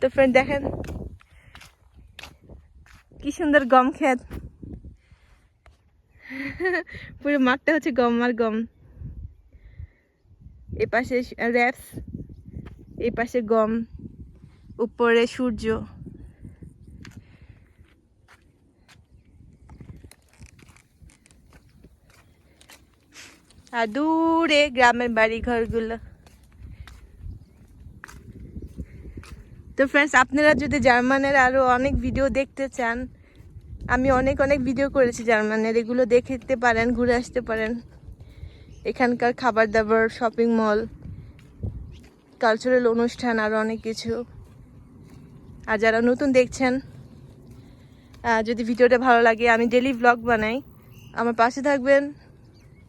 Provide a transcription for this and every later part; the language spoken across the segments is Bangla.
তো ফ্রেন্ড দেখেন কি সুন্দর গম ক্ষেত পুরো মাঠটা হচ্ছে গম আর গম। এ পাশে র্যাপস এই পাশে গম, উপরে সূর্য। আর দূরে গ্রামের বাড়ি ঘরগুলো তো ফ্রেন্ডস আপনারা যদি জার্মানের আরও অনেক ভিডিও দেখতে চান, আমি অনেক অনেক ভিডিও করেছি জার্মানের, এগুলো দেখতে পারেন, ঘুরে আসতে পারেন। এখানকার খাবার দাবার শপিং মল কালচারাল অনুষ্ঠান আরও অনেক কিছু। আর যারা নতুন দেখছেন যদি ভিডিওটা ভালো লাগে, আমি ডেলি ব্লগ বানাই। আমার পাশে থাকবেন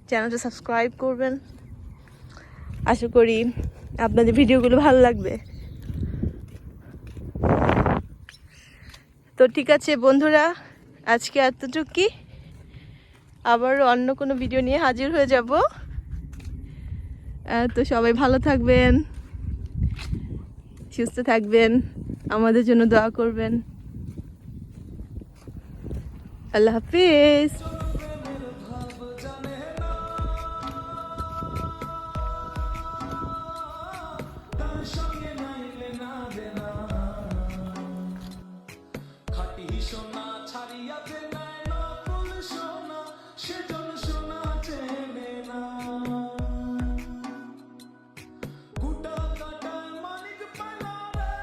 চ্যানেলটা সাবস্ক্রাইব করবেন। আশা করি আপনাদের ভিডিওগুলো ভালো লাগবে। তো ঠিক আছে, বন্ধুরা, আজকে এতটুকুই আবার অন্য কোনো ভিডিও নিয়ে হাজির হয়ে যাব। তো সবাই ভালো থাকবেন, সুস্থ থাকবেন, আমাদের জন্য দোয়া করবেন। আল্লাহ হাফিজ। খাটি সোনা ছাড়িয়া যে নেয় না, ফুল সোনা, সেজন সোনা চেনে না। কুটা কাটায় মানিক পানা রে